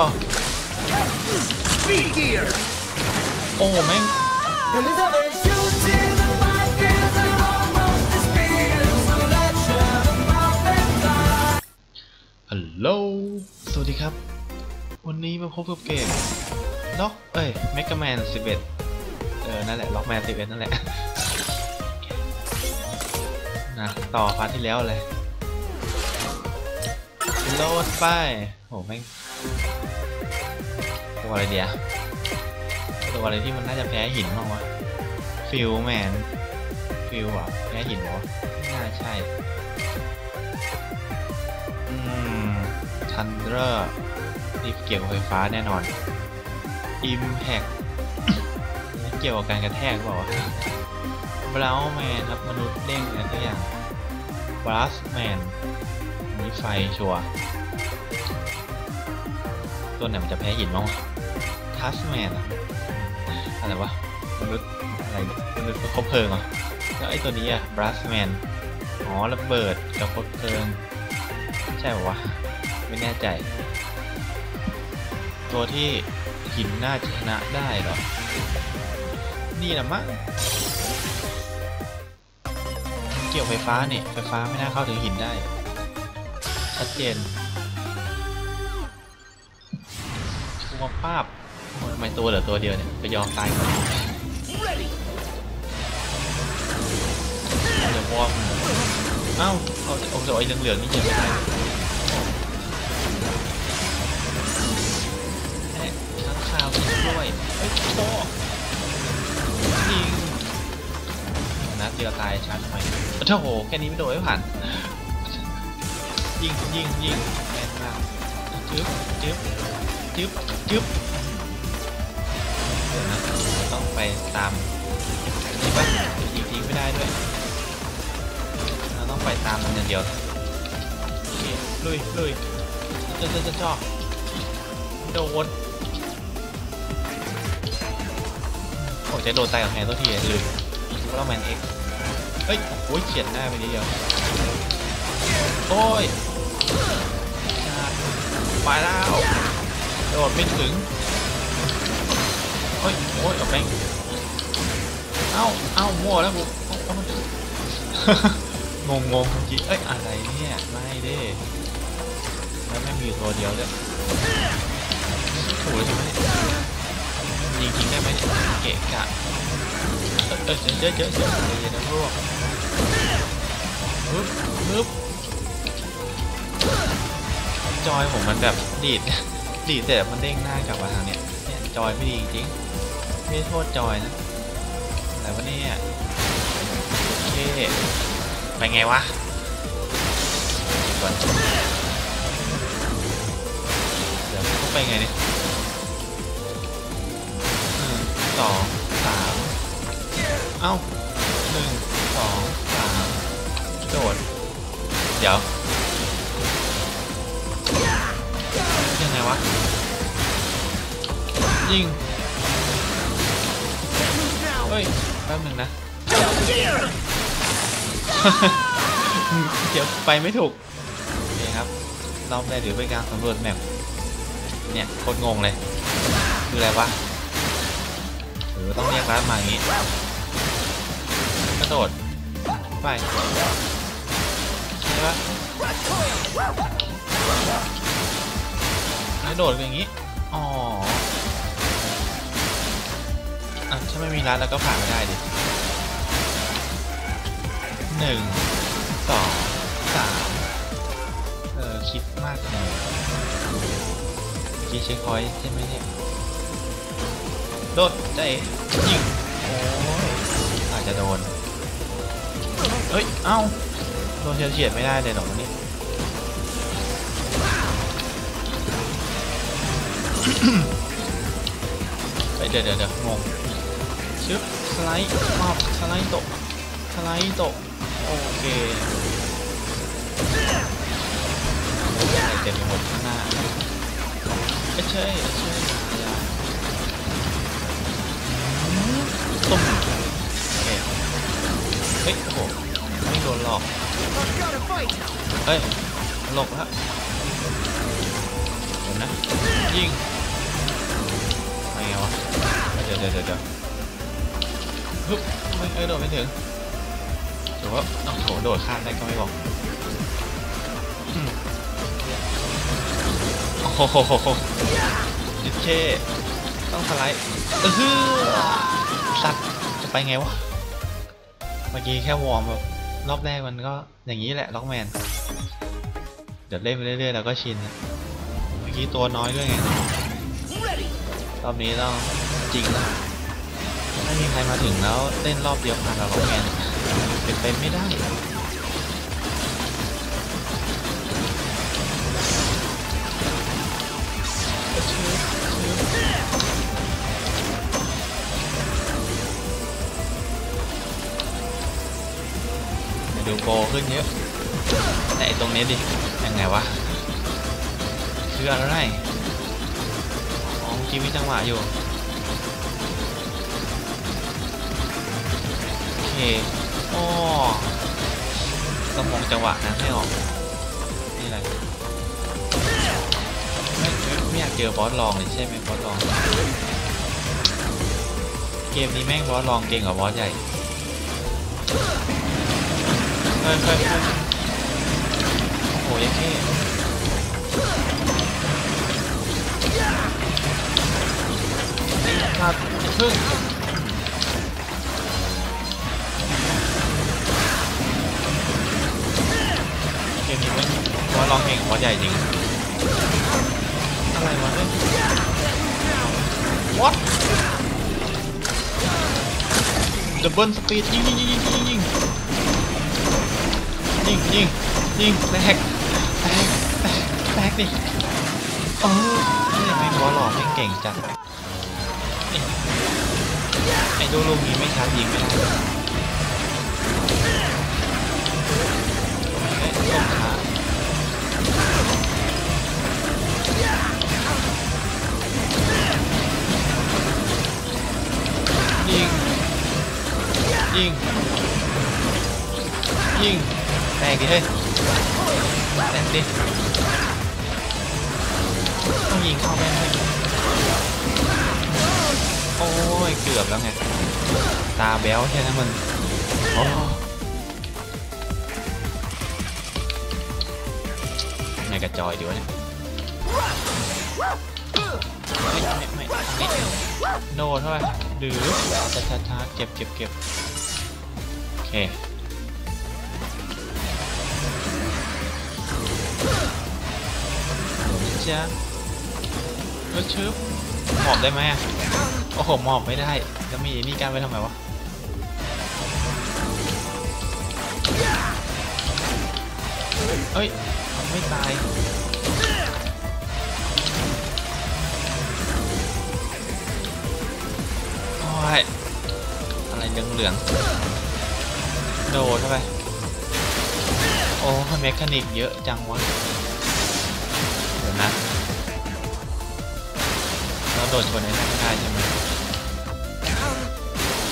ปล่าโอ้แม่งฮัลโหล สวัสดีครับ วันนี้มาพบกับเกมล็อกเอ้ยเมก a แมน11เออ นั่นแหละล็อกแมน11นั่นแหละนะต่อพาร์ทที่แล้วเลยโหลดไปโหแม่ง ตัวอะไรเดียวตัวอะไรที่มันน่าจะแพ้หินบ้างวะฟิลแมนฟิลอะแพ้หินเหรอน่าใช่ อืมทันเดอร์นี่เกี่ยวกับไฟฟ้าแน่นอน Impact นี่เกี่ยวกับการกระแทกหรือเปล่าวะบราวแมนครับมนุษย์เด้งอะไรสักอย่างบลัสแมนนี่ไฟชัวตัวไหนมันจะแพ้หินบ้างวะ ทัสแมนอะไรวะมนุษย์อะไรมนุษย์คบเพลิงเหรอแล้วไอ้ตัวนี้อะบลัสแมนอ๋อระเบิดกับคบเพลิง ใช่ปะวะ ไม่แน่ใจ ตัวที่หินน่าชนะได้เหรอ นี่แหละมั้งเกี่ยวไฟฟ้านี่ไฟฟ้าไม่น่าเข้าถึงหินได้ ชัดเจนชัวภาพ ทำไมตัวเหลือตัวเดียวเนี่ยไปยอมตายก่อนเดี๋ยววอร์มเอ้าเอาเอาไอ้เหลืองๆนี่เหยียบไม่ได้แหม่ข้างคาวด้วยเฮ้ยโตยิงนัดเดียวตายชาร์จทำไมโอ้โหแค่นี้ไม่โดนไม่ผ่านยิงยิงยิงแม่นมากจึ๊บจึ๊บจึ๊บจึ๊บ ไปตามนี่ปะยิงทิ้งไม่ได้ด้วยเราต้องไปตามมันอย่างเดียวโอเคลุยลุยจะจะจะจอกโดนโอ้จะโดนตายกับแฮนตัวทีลืมว่าแมนเอ็กเฮ้ยโอ้ยเขียนหน้าไปนิดเดียวโอ้ยไปแล้วโดดไม่ถึง เฮ้ยโอ้ยเอาแป้งเอ้าเอ้ามั่วแล้วกูเอ้าเอ้างงงๆจริงเอ้ยอะไรเนี่ยไม่ด้แล้วไม่มีตัวเดียวด้วยถูกเลยใช่ไหมยิงทิ้งได้ไหมเกะกะเออเออเยอะเยอะเยอะเยนะพวกปึ๊บปึ๊บจอยผมมันแบบดีดดีดแต่มันเด้งหน้ากลับมาทางเนี้ยเนี่ยจอยไม่ดีจริง ไม่โทษจอยนะแต่ว่าเนี่ยโอเค ไปไงวะก่อนเดี๋ยวต้องไปไงเนี่ยหนึ่งสองสามเอ้าหนึ่งสองสามโดด เดี๋ยวยังไงวะ ยิง ป๊บหนึ่งนะ Gear. เดี๋ยวไปไม่ถูกโอเคครับรอบแรกถือเป็นการสำรวจแมปเนี่ยโคตรงงเลยคืออะไรวะหรือว่าต้องเรียกร้านมาอย่างนี้กระโดดไปใช่ปะกระโดดอย่างนี้อ๋อ อะถ้าไม่มีร้านแล้วก็ผ่านไม่ได้ดิหนึ่งสองสามเออคิดมากเลยกีเช็คพอยใช่ไหมเนี่ยโดดใจยิงโอ้ยอาจจะโดนเฮ้ย เอ้าโดนเฉียดไม่ได้เลยหรอกวันนี้เฮ้ยเดี๋ยวเดี๋ยวเดี๋ยวงง ชึบสไลด์มอบสไลด์ตะสไลด์ตะโอเคเต็มหมดข้างหน้าเอ้ยเช่ยเอ้ยเช่ยาตุ้มโอเคเฮ้ยโอ้โหไม่โดนหลอกเฮ้ยหลบแล้วเดี๋ยวนะยิงไปไงวะเดี๋ยวเดี๋ยวเดี๋ยวเดี๋ยว ฮึบไม่เอ้โดดไม่ถึงหรือว่าโอ้โหโดดข้ามได้ก็ไม่บอกโอ้โหดิเช่ต้องสไลด์เออสัตว์จะไปไงวะ เมื่อกี้แค่วอร์มแบบรอบแรกมันก็อย่างนี้แหละล็อกแมน เดี๋ยวเล่นไปเรื่อยๆเราก็ชิน เมื่อกี้ตัวน้อยด้วยไง รอบนี้ต้องจริงแล้ว ไม่มีใครมาถึงแล้วเล่นรอบเดียวผ่านเราล็อกแมนเป็นไปไม่ได้ดูโปขึ้นเยอะแต่ตรงนี้ดิ ยังไงวะ คืออะไรอ๋อเมื่อกี้มีจังหวะอยู่ อเคอ้ต้องมองจังหวะนั้นให้ออก นี่อะไรไม่ไม่อยากเจอบอสลองเลยใช่ไหมบอสลอง เกมนี้แม่งบอสลองเก่งกว่าบอสใหญ่เฮ้ยเฮ้ยโอ้ยแค่ครับพึ่ง ว่าลองเพลงของวัดใหญ่จริง อะไรวะเนี่ย What ดับเบิลสปีดยิงยิงยิงยิงยิงยิงยิงยิงยิงแตกแตกแตกแตกดิโอ้ยไม่หัวหลอกไม่เก่งจัดนี่ไอ้ดูลูกนี้ไม่ชัดยิงไม่ได้ ยิง ยิงแตกดิเฮ้ยแตกดิต้องยิงเข้าแม่นเลยโอ้ย เกือบแล้วไง ตาแบ๊วใช่ไหมมึงโอ้ไงกระจอยดีวะเนี่ยไม่ไม่ไม่ไม่โดนเข้าไปหรือช้าช้าช้าเก็บเก็บเก็บ เคจ้าเออชึบหมอบได้ไหมอะโอ้โหหมอบไม่ได้ แล้วมีนี่การไว้ทำไมวะเอ้ยไม่ตายโอ้ยอะไรเหลืองเหลืองๆ โดดเข้าไป โอ้เมคานิกเยอะจังวะ เดี๋ยวนะ เราโดดชนในนั้นได้ใช่ไหม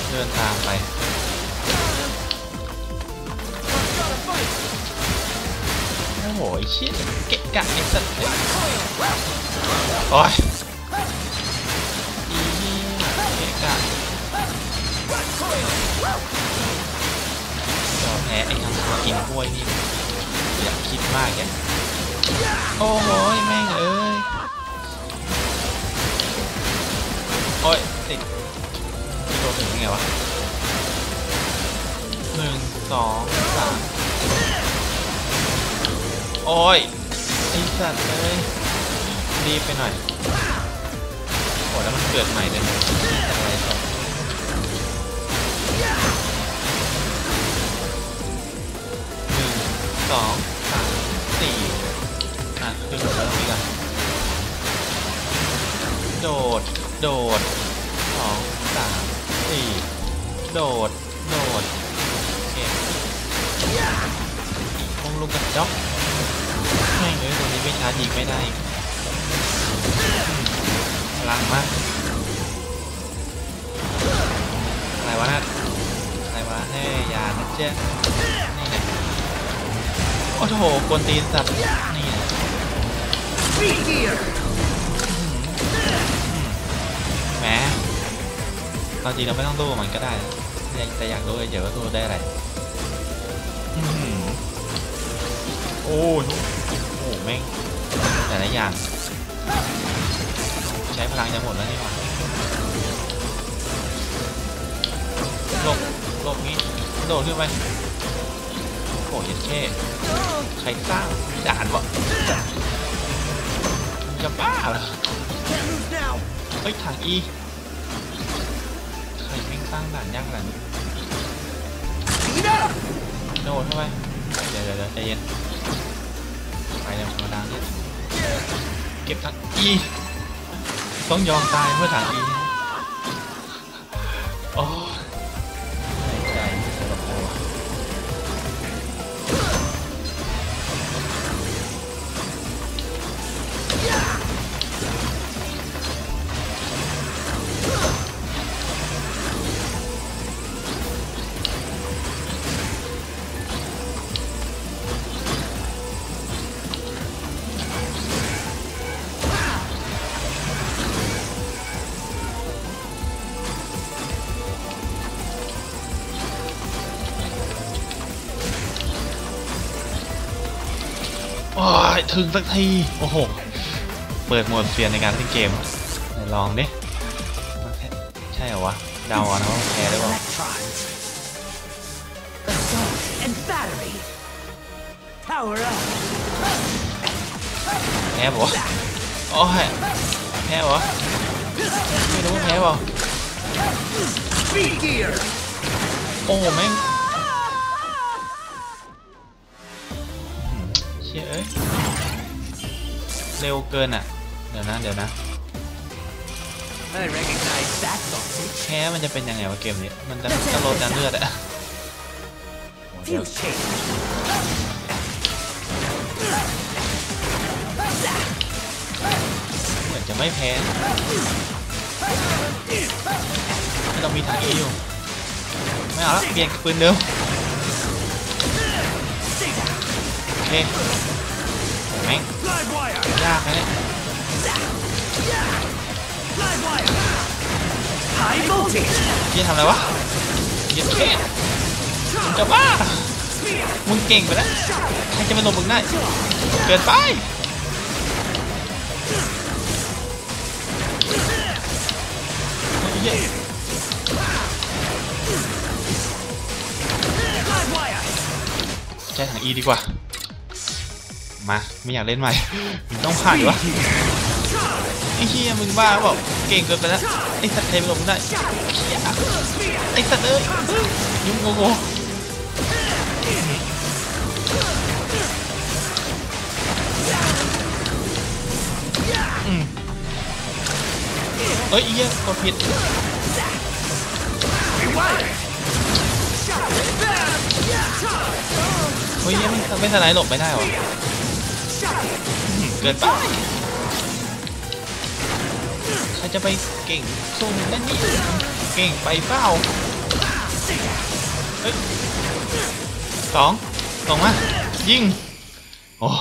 เดินตามไปโอ้โหเชี่ยเกะกะไอ้สัตว์โอ้ยอีเหี้ยเกะกะ ยอมแพ้ไอ้ทางกินกล้วยนี่อย่าคิดมากแกโอ้โหแม่งเอ้ยโอ้ยติดไม่โดนถึงยังไงวะหนึ่งสองสามโอ้ยไอสัตว์เอ้ยรีบไปหน่อยโอ้แล้วมันเกิดใหม่เลยอะไรต่อ สองสามสี่อะขึ้นเริ่มอีกอะโดด โดดสองสามสี่โดด โดดโอเคคงลุกกระจอกแม่เลยตรงนี้ไม่ชาร์จยิงไม่ได้พลังมากอะไรวะนะอะไรวะให้ยานะเจ้นี่ไง โอ้โหกวนตีสัตว์นี่แหมตอนจริงเราไม่ต้องรู้มันก็ได้ แต่อยากรู้เฉยว่ารู้ได้อะไรโอ้ยโอ้แม่งแต่ละอย่าง ใช้พลังจะหมดแล้วนี่หว่าหลบหลบงี้โดดขึ้นไป โอ้ยเท่ใครสร้างด่านวะจะบ้าเหรอเฮ้ยถังอีใครแม่งสร้างด่านยากขนาดนี้โดดเข้าไปเดี๋ยวเดี๋ยวเดี๋ยวใจเย็นไปเร็วธรรมดาเนี่ยเก็บถังอีต้องยอมตายเพื่อถังอีโอ้ ถึงสักที โอ้โห เปิดโหมดเซียนในการเล่นเกมลองดิมันแพ้ใช่เหรอวะเดาเอานะว่าแพ้หรือเปล่าแพ้ปะวะโอ้ยแพ้ปะวะไม่รู้แพ้เปล่า Speed gear. โอ้แม่ง เชี่ยเอ้ย เร็วเกินอะ เดี๋ยวนะ เดี๋ยวนะแพ้มันจะเป็นยังไงวะเกมนี้ มันจะจะลดน้ำเลือดอะเหมือนจะไม่แพ้ไม่ต้องมีถังอีอยู่ ไม่เอาละเปลี่ยนปืนเดิม โอเคโอ้แม่ง Live wire. ยากนะเนี่ยยี่ทำอะไรวะย็ดแค่มึงจะบ้ามึงเก่งไปแล้วใครจะมาลบมึงได้เกินไปเย้ใช้ถัง E ดีกว่า มา ไม่อยากเล่นใหม่ มึงต้องผ่านวะไอ้เฮียมึงบ้าเปล่าเก่งเกินไปแล้วไอ้สัตว์เทมงมึงได้เหี้ยไอ้สัตว์เอ้ยยุ่งโงโงอืมเอ้ยไอ้เฮียกดผิด Rewind. เฮ้ยยังไม่สไลด์หลบไม่ได้หือ เกินไปใครจะไปเก่งสู้มึงได้นี่เก่งไปเปล่าเฮ้ยสองสองมายิงโอ้โห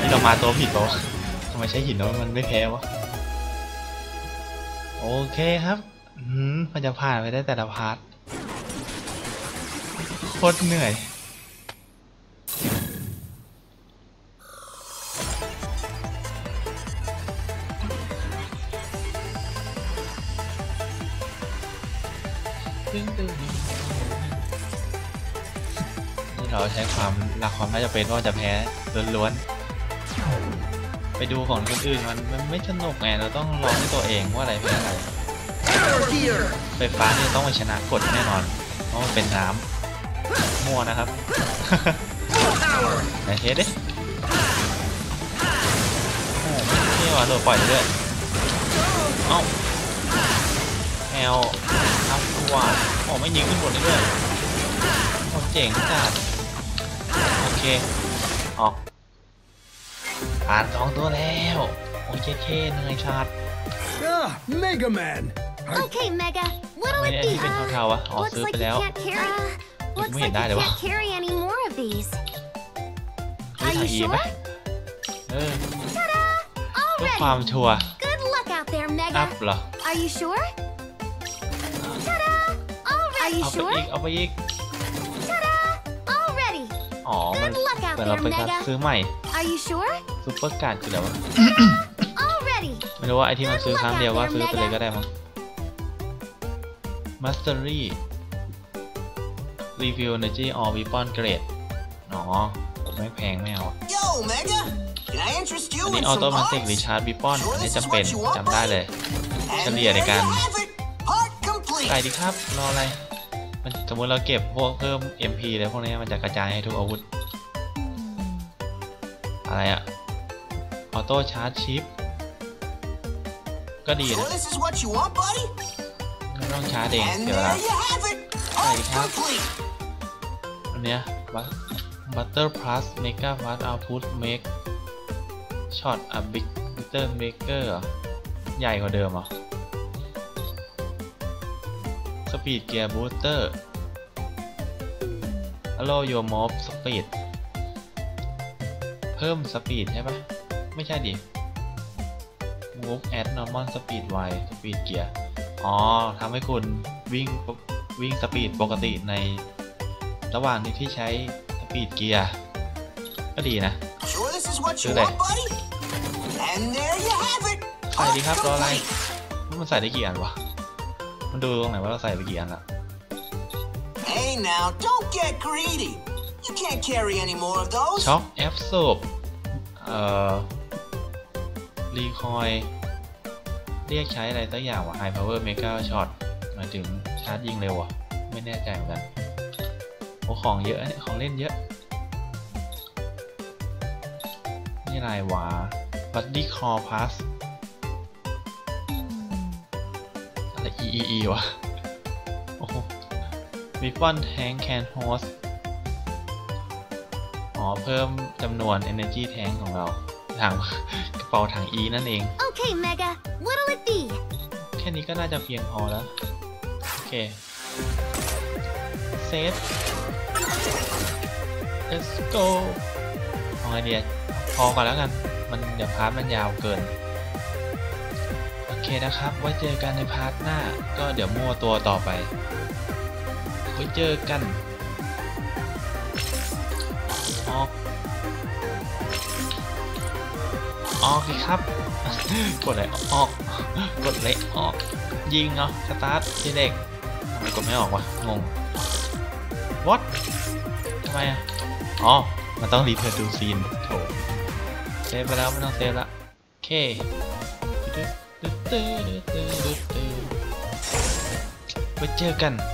นี่เรามาตัวผิดเปล่าวะทำไมใช้หินแล้วมันไม่แพ้วะโอเคครับอืมมันจะผ่านไปได้แต่ละพาร์ทโคตรเหนื่อย เราใช้ความรักความน่าจะเป็นว่าจะแพ้ล้วนๆ ไปดูของคนอื่นมันมันไม่สนุกไงเราต้องลองด้วยตัวเองว่าอะไรเป็นอะไร Power gear. ไฟฟ้านี่ต้องไปชนะกดแน่นอน เพราะมันเป็นน้ำมั่วนะครับ Power. ไหนเทสดิโอ้นี่หว่าโดดปล่อยเรื่อยเอ้าแอลอัพตัวโอ้ไม่ยิงขึ้นบนเรื่อยโอ้เจ๋งจัดโอ เคออกผ่านสองตัวแล้ว โอ้ยเจ๊เคเหนื่อยชาด Ah, Mega Man. Okay, Mega. What'll Wait, it I be? think it's how, uh, oh, looks like super you loud. can't carry. looks mới like hiện đại you được can't không? carry any more of these. ซื้อ Are ทาง you อีไหม sure? เออ Ta-da! เพื่อ All ความ ready. ชัวร์ Good luck out there, อัพ Mega. เหรอ Are Are you sure? Ta-da! All Are you เอาไป sure? อีกเอาไปอีก Ta-da! Already. อ๋อ มัน Good luck out แต่เรา there, ไปการ Mega. ซื้อใหม่ Are you sure? ซูเปอร์การ์ดคืออะไรวะ Already. ไม่รู้ว่าไอที่มันซื้อครั้งเดียวว่าซื้อไปเลยก็ได้มั้ง Mastery Review Energy All Weapon Grade อ๋อไม่แพงไม่เอา Yo, Mega! Can I interest you อันนี้ in ออ some โตมาติก parts? รีชาร์ดวิปอน Sure อันนี้ this is จำเป็น what you want, จำได้เลย And เฉลี่ยในการ there you have it. Part complete. ใส่ดีครับ รออะไร มันสมมติเราเก็บพวกเพิ่ม MP อะไรพวกนี้มันจะกระจายให้ทุกอาวุธ อะไรอะออโต้ชาร์จชิป ก็ดี Sure นะ this is what you want, buddy? ไม่ต้องชาร์จเอง And เดี๋ยวเวลา there you have it. Part Hey, huh? complete. อันเนี้ย Butter Plus Mega Fast Output Make Shot a Big Bitter Maker เหรอใหญ่กว่าเดิม เหรอ Speed Gear Booster Allow your mob speed เพิ่ม speed ใช่ปะไม่ใช่ดิ Move at normal speed ไว Speed Gear อ๋อทำให้คุณวิ่งปกวิ่งสปีดปกติในระหว่างนี้ที่ใช้สปีดเกียร์ก็ดีนะ Sure this is what you Sure. want, buddy? And there you have it. ใส่ดีครับ Part รออะไร complete. มันใส่ได้กี่อันวะ มันดูตรงไหนว่าเราใส่ไปกี่อันละ Hey now, don't get greedy. You can't carry any more of those. ช็อคแอฟโซบเอ่อรีคอยเรียกใช้อะไรสักอย่างว่า High Power Mega Shot หมายถึงชาร์จยิงเร็วอะ ไม่แน่ใจเหมือนกันโอ้ของเยอะเนี่ยของเล่นเยอะ นี่อะไรวะ Buddy Call Pass อะไร E E E วะโอ้โห Weapon Tank Can Host อ๋อ เพิ่มจำนวน Energy Tank ของเราทางกระเป๋าถัง E นั่นเอง Okay, Mega. What'll it be? แค่นี้ก็น่าจะเพียงพอแล้ว โอเค เซฟ let's go เอาไงเดียพอก่อนแล้วกัน มันเดี๋ยวพาร์ทมันยาวเกินโอ เคนะครับ ไว้เจอกันในพาร์ทหน้า ก็เดี๋ยวมั่วตัวต่อไปไว้เจอกันออกออกสิครับ กดอะไรออก กดเลยออก ยิงเนาะสตาร์ททีเด็กทำไมกดไม่ออกวะ งง what ทำไมอะ อ๋อ มันต้องรีเทิร์นดูซีนโถเซฟไปแล้วไม่ต้องเซฟละโอเค ไว้เจอกัน